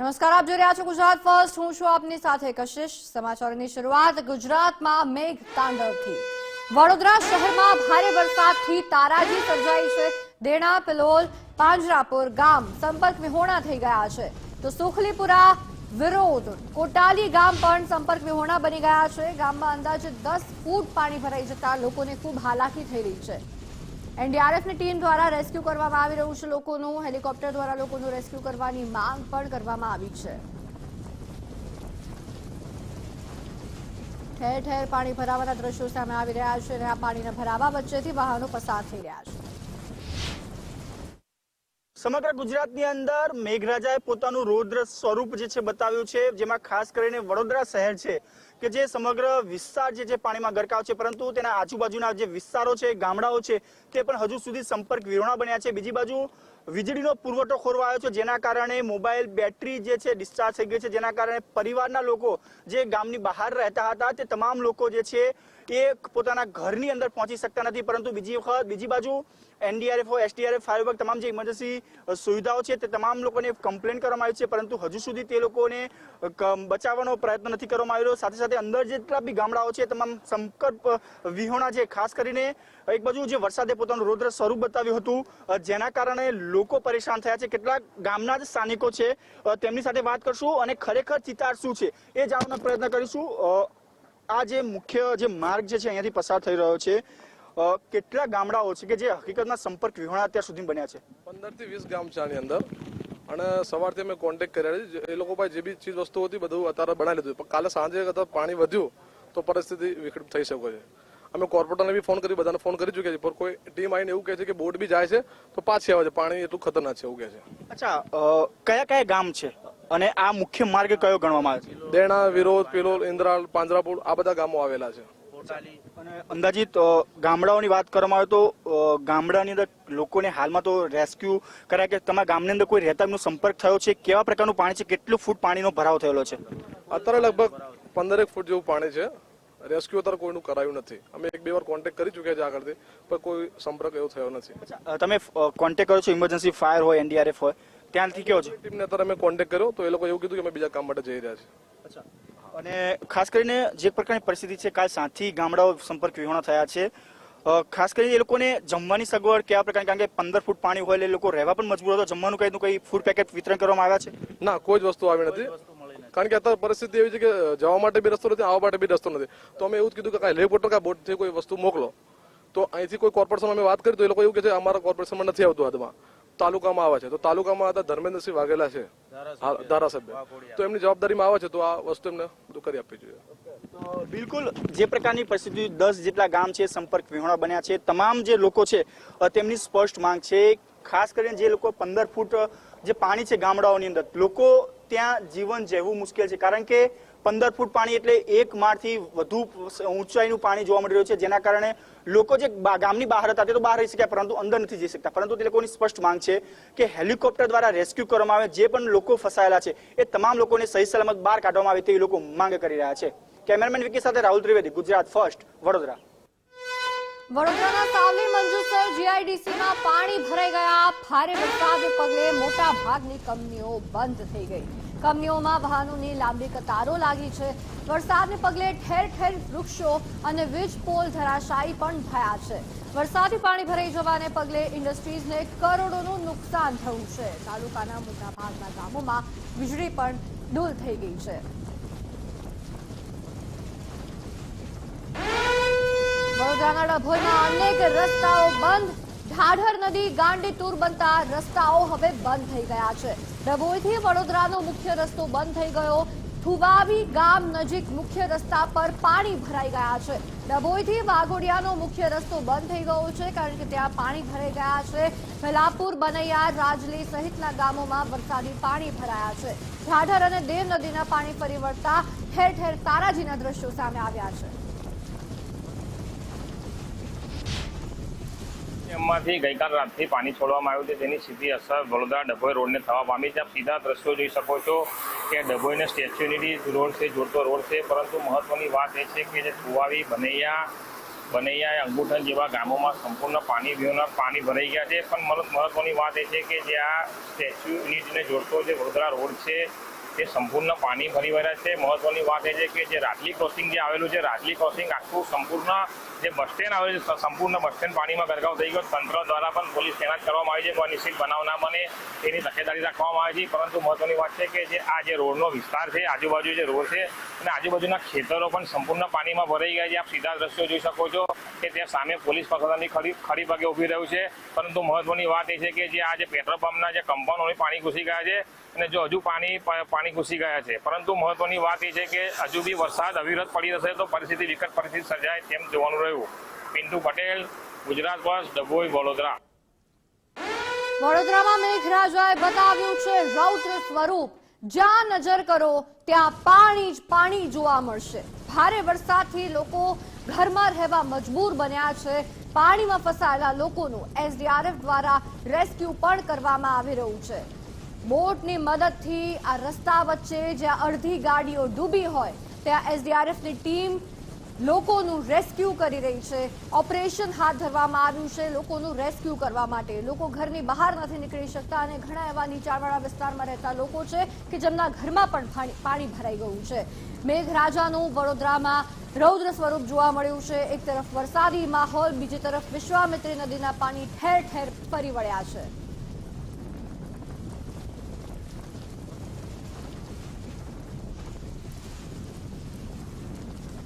નમસ્કાર, આપ જોઈ રહ્યા છો ગુજરાત ફર્સ્ટ. હું છું આપની સાથે કશિશ. સમાચારોની શરૂઆત ગુજરાતમાં મેઘ તાંડવથી વડોદરા શહેરમાં ભારે વરસાદથી તારાજી સર્જાઈ છે. દેણા, પિલોલ, પાંજરાપુર ગામ સંપર્ક વિહોણા થઈ ગયા છે. તો સુખલીપુરા વિરોધ કોટાલી ગામ પણ સંપર્ક વિહોણા બની ગયા છે. ગામમાં અંદાજે દસ ફૂટ પાણી ભરાઈ જતા લોકોને ખૂબ હાલાકી થઈ રહી છે. એનડીઆરએફની ટીમ દ્વારા રેસ્ક્યુ કરવામાં આવી રહ્યું છે. લોકોનું હેલિકોપ્ટર દ્વારા લોકોનું રેસ્ક્યુ કરવાની માંગ પણ કરવામાં આવી છે. ઠેર ઠેર પાણી ભરાવાના દ્રશ્યો સામે આવી રહ્યા છે અને આ પાણીના ભરાવા વચ્ચેથી વાહનો પસાર થઈ રહ્યા છે. સમગ્ર ગુજરાતની અંદર મેઘરાજાએ પોતાનું રૌદ્ર સ્વરૂપ જે છે બતાવ્યું છે, જેમાં ખાસ કરીને વડોદરા શહેર છે. કે જે સમગ્ર વિસ્તાર જે છે પાણીમાં ગરકાવ છે, પરંતુ તેના આજુબાજુના જે વિસ્તારો છે, ગામડાઓ છે, તે પણ હજુ સુધી સંપર્ક વિરોણા બન્યા છે. બીજી બાજુ વીજળીનો પુરવઠો ખોરવાયો છે, જેના કારણે મોબાઈલ બેટરી જે છે ડિસ્ચાર્જ થઈ ગઈ છે, જેના કારણે પરિવારના લોકો જે ગામની બહાર રહેતા હતા, તે તમામ લોકો જે છે એ પોતાના ઘરની અંદર પહોંચી શકતા નથી. પરંતુ બીજી વખત, બીજી બાજુ એનડીઆરએફ હોય, એસડીઆરએફ, ફાયર વિભાગ તમામ જે ઇમરજન્સી સુવિધાઓ છે, તે તમામ લોકોને કમ્પ્લેન કરવામાં આવી છે, પરંતુ હજુ સુધી તે લોકોને બચાવવાનો પ્રયત્ન નથી કરવામાં આવ્યો. સાથે સાથે અંદર જેટલા બી ગામડાઓ છે તમામ સંકટ વિહોણા છે, ખાસ કરીને એક બાજુ જે વરસાદે પોતાનું રૌદ્ર સ્વરૂપ બતાવ્યું હતું જેના કારણે લોકો પરેશાન થયા છે. કેટલાક ગામના જ સ્થાનિકો છે. તેમની સાથે વાત કરશું અને ખરેખર ચિતાર શું છે એ જાણવાનો પ્રયત્ન કરીશું. આ જે મુખ્ય જે માર્ગ જે છે અહીંયાથી પસાર થઈ રહ્યો છે કેટલા ગામડાઓ છે કે જે હકીકતના સંપર્ક વિહોણા અત્યાર સુધી બન્યા છે? પંદરથી વીસ ગામ છે આની અંદર. અને સવારથી અમે કોન્ટેક્ટ કર્યા છે. એ લોકો પાસે જે બી ચીજ વસ્તુ હતી બધું અત્યારે બનાવી લીધું પણ કાલે સાંજે કદાચ પાણી વધ્યું તો પરિસ્થિતિ વિકૃત થઈ શકે છે. અમે કોર્પોરેટરને બી ફોન કરી બધાને ફોન કરી ચૂક્યા છે. પણ કોઈ ટીમ આવીને એવું કહે છે કે બોટ બી જાય છે તો પાછી આવે છે. પાણી એટલું ખતરનાક છે એવું કહે છે. અચ્છા કયા કયા ગામ છે? અને આ મુખ્ય માર્ગ કયો ગણવામાં આવે છે? દેણા વિરોધ પિલોલ ઇન્દ્રાલ પાંજરાપુર આ બધા ગામો આવેલા છે. અને અંદાજિત ગામડાઓની વાત કરવામાં આવે તો ગામડાની અંદર લોકોને હાલમાં તો રેસ્ક્યુ કર્યા કે તમારા ગામની અંદર કોઈ રહેતા સંપર્ક થયો છે? કેવા પ્રકારનું પાણી છે? કેટલું ફૂટ પાણીનો ભરાવ થયેલો છે? અત્યારે લગભગ પંદરેક ફૂટ જેવું પાણી છે. રેસ્ક્યુ અત્યારે કોઈનું કરાયું નથી. અમે એક બે વાર કોન્ટેક્ટ કરી ચૂક્યા છે આગળથી પણ કોઈ સંપર્ક એવો થયો નથી. તમે કોન્ટેક્ટ કરો છો? ઇમરજન્સી ફાયર હોય એનડીઆરએફ હોય ત્યાંથી કેવો છે? ટીમને અત્યારે અમે કોન્ટેક્ટ કર્યો તો એ લોકો એવું કીધું કે અમે બીજા કામ માટે જઈ રહ્યા છીએ. અને ખાસ કરીને જે પ્રકારની પરિસ્થિતિ છે કાલ સાંજથી ગામડાઓ સંપર્ક વિહોણા થયા છે. ખાસ કરીને એ લોકોને જમવાની સગવડ કયા પ્રકારની કારણ કે પંદર ફૂટ પાણી હોય એટલે એ લોકો રહેવા પણ મજબૂર હતા. જમવાનું કઈ કઈ ફૂડ પેકેટ વિતરણ કરવામાં આવ્યા છે? ના કોઈ જ વસ્તુ આવી નથી. કારણ કે અત્યારે પરિસ્થિતિ એવી છે કે જવા માટે બી રસ્તો નથી આવવા માટે બી રસ્તો નથી. તો અમે એવું જ કીધું કે કાંઈ હેલિકોપ્ટર કાંઈ બોટથી કોઈ વસ્તુ મોકલો. તો અહીંથી કોઈ કોર્પોરેશન અમે વાત કરી તો એ લોકો એવું કે છે અમારા કોર્પોરેશનમાં નથી આવતું હાથમાં. તાલુકામાં આવે છે. તો તાલુકામાં હતા ધર્મેન્દ્રસિંહ વાઘેલા છે. ધારાસભ્ય. તો એમની જવાબદારીમાં આવે છે તો આ વસ્તુ એમને બધું કરી આપવી જોઈએ. બિલકુલ જે પ્રકારની પરિસ્થિતિ દસ જેટલા ગામ છે સંપર્ક વિહોણા બન્યા છે તમામ જે લોકો છે તેમની સ્પષ્ટ માંગ છે. ખાસ કરીને જે લોકો પંદર ફૂટ જે પાણી છે ગામડાઓની અંદર લોકો ત્યાં જીવન જેવું મુશ્કેલ છે. કારણ કે પંદર ફૂટ પાણી એટલે એક માળથી વધુ ઊંચાઈનું પાણી જોવા મળી રહ્યું છે, જેના કારણે લોકો જે ગામની બહાર હતા તે તો બહાર રહી શક્યા, પરંતુ અંદર નથી જઈ શકતા. પરંતુ તે લોકોની સ્પષ્ટ માંગ છે કે હેલિકોપ્ટર દ્વારા રેસ્ક્યુ કરવામાં આવે, જે પણ લોકો ફસાયેલા છે, એ તમામ લોકોને સહી સલામત બહાર કાઢવામાં આવે તેવી લોકો માંગ કરી રહ્યા છે. કેમેરામેન વિકી સાથે રાહુલ ત્રિવેદી, ગુજરાત ફર્સ્ટ, વડોદરા. વડોદરાના સાવલી મંજુસર જીઆઈડીસીમાં પાણી ભરાઈ ગયા. ભારે વરસાદને પગલે મોટા ભાગની કંપનીઓ બંધ થઈ ગઈ. કંપનીઓમાં વાહનોની લાંબી કતારો લાગી છે. વરસાદને પગલે ઠેર ઠેર વૃક્ષો અને વીજ પોલ ધરાશાયી પણ થયા છે. વરસાદી પાણી ભરાઈ જવાને પગલે ઇન્ડસ્ટ્રીઝને કરોડોનું નુકસાન થયું છે. તાલુકાના મોટાભાગના ગામોમાં વીજળી પણ ડૂલ થઈ ગઈ છે. વડોદરાના ડભોઈના અનેક રસ્તાઓ બંધ. ઢાઢર નદી ગાંડીતુર બનતા રસ્તાઓ હવે બંધ થઈ ગયા છે. ડભોઈથી વડોદરાનો મુખ્ય રસ્તો બંધ થઈ ગયો. થુવાવી ગામ નજીક મુખ્ય રસ્તા પર પાણી ભરાઈ ગયા છે. ડભોઈથી વાઘોડિયાનો મુખ્ય રસ્તો બંધ થઈ ગયો છે કારણ કે ત્યાં પાણી ભરાઈ ગયા છે. ભેલાપુર બનૈયા રાજલી સહિતના ગામોમાં વરસાદી પાણી ભરાયા છે. ઢાઢર અને દેવ નદીના પાણી ફરી વળતા ઠેર ઠેર તારાજીના દ્રશ્યો સામે આવ્યા છે. ડેમમાંથી ગઈકાલ રાતથી પાણી છોડવામાં આવ્યું છે. તેની સીધી અસર વડોદરા ડભોઈ રોડને થવા પામી છે. આપ સીધા દ્રશ્યો જોઈ શકો છો કે ડભોઈને સ્ટેચ્યુ યુનિટી રોડ છે, જોડતો રોડ છે. પરંતુ મહત્વની વાત એ છે કે જે કુવાવી, બનૈયા બનૈયા અંગુઠન જેવા ગામોમાં સંપૂર્ણ પાણી વિહોણા પાણી ભરાઈ ગયા છે. પણ મહત્વ- મહત્વની વાત એ છે કે જે આ સ્ટેચ્યુ યુનિટીને જોડતો જે વડોદરા રોડ છે તે સંપૂર્ણ પાણી ભરી વળ્યા છે. મહત્વની વાત એ છે કે જે રાજલી ક્રોસિંગ જે આવેલું છે, રાજલી ક્રોસિંગ આખું સંપૂર્ણ જે બસ સ્ટેન્ડ આવેલું છે, સંપૂર્ણ બસ સ્ટેન્ડ પાણીમાં ગરકાવ થઈ ગયો. તંત્ર દ્વારા પણ પોલીસ તૈનાત કરવામાં આવી છે. કોઈ નિશ્ચિત બનાવ ના બને તેની તકેદારી રાખવામાં આવી છે. પરંતુ મહત્વની વાત છે કે જે આ જે રોડનો વિસ્તાર છે, આજુબાજુ જે રોડ છે અને આજુબાજુના ખેતરો પણ સંપૂર્ણ પાણીમાં ભરાઈ ગયા છે. આપ સીધા દ્રશ્યો જોઈ શકો છો કે ત્યાં સામે પોલીસ પ્રશાસનની ખરી ખરી પગે ઊભી રહ્યું છે. પરંતુ મહત્વની વાત એ છે કે જે આ જે પેટ્રોલ પંપના જે કમ્પાઉન્ડોમાં પાણી ઘૂસી ગયા છે અને જો હજુ પાણી પાણી ઘૂસી ગયા છે. પરંતુ મહત્વની વાત એ છે કે હજુ બી વરસાદ અવિરત પડી રહેશે તો પરિસ્થિતિ વિકટ પરિસ્થિતિ સર્જાય તેમ જોવાનું રહ્યું. પિન્ટુ પટેલ, ગુજરાત બસ ડભોઈ વડોદરા. વડોદરામાં મેઘરાજાએ બતાવ્યું છે, રૌદ્ર સ્વરૂપ. જ્યાં નજર કરો, ત્યાં પાણી જ પાણી જોવા મળશે. ભારે વરસાદથી લોકો ઘરમાં રહેવા મજબૂર બન્યા છે. પાણીમાં ફસાયેલા લોકોનું એસડીઆરએફ દ્વારા રેસ્ક્યુ પણ કરવામાં આવી રહ્યું છે. બોટની મદદથી આ રસ્તા વચ્ચે જ્યાં અડધી ગાડીઓ ડૂબી હોય, ત્યાં એસડીઆરએફની ટીમ લોકોનું રેસ્ક્યુ કરી રહી છે. ઓપરેશન હાથ ધરવામાં આવ્યું છે, લોકોનું રેસ્ક્યુ કરવા માટે. લોકો ઘરની બહાર નથી નીકળી શકતા અને ઘણા એવા નીચાણવાળા વિસ્તારમાં રહેતા લોકો છે કે જેમના ઘરમાં પણ, પાણી- ભરાઈ ગયું છે. મેઘરાજાનું વડોદરામાં રૌદ્ર સ્વરૂપ જોવા મળ્યું છે. એક તરફ વરસાદી માહોલ, બીજી તરફ વિશ્વામિત્રી નદીના પાણી ઠેર ઠેર ફરી વળ્યા છે.